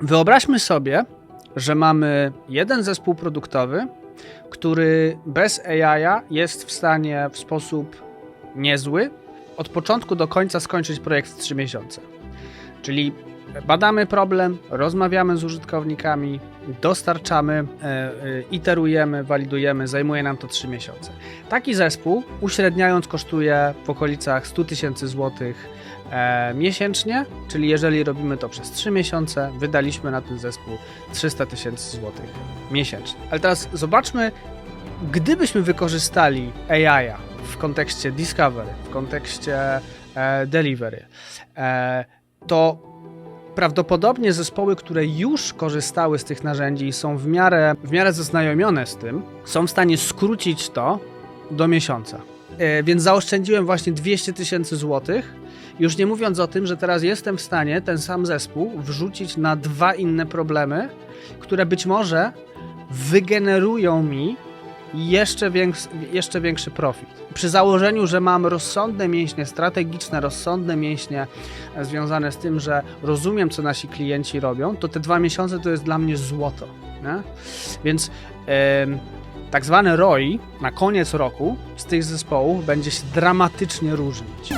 Wyobraźmy sobie, że mamy jeden zespół produktowy, który bez AI jest w stanie w sposób niezły od początku do końca skończyć projekt w 3 miesiące. Czyli badamy problem, rozmawiamy z użytkownikami, dostarczamy, e, e, iterujemy, walidujemy, zajmuje nam to 3 miesiące. Taki zespół uśredniając kosztuje w okolicach 100 tysięcy złotych e, miesięcznie, czyli jeżeli robimy to przez 3 miesiące, wydaliśmy na ten zespół 300 tysięcy złotych miesięcznie. Ale teraz zobaczmy, gdybyśmy wykorzystali AI w kontekście discovery, w kontekście delivery, to prawdopodobnie zespoły, które już korzystały z tych narzędzi i są w miarę, w miarę zaznajomione z tym, są w stanie skrócić to do miesiąca. E, więc zaoszczędziłem właśnie 200 tysięcy złotych, już nie mówiąc o tym, że teraz jestem w stanie ten sam zespół wrzucić na dwa inne problemy, które być może wygenerują mi jeszcze, jeszcze większy profit. Przy założeniu, że mam rozsądne mięśnie strategiczne, rozsądne mięśnie e, związane z tym, że rozumiem, co nasi klienci robią, to te dwa miesiące to jest dla mnie złoto. Nie? Więc em, tak zwany ROI na koniec roku z tych zespołów będzie się dramatycznie różnić.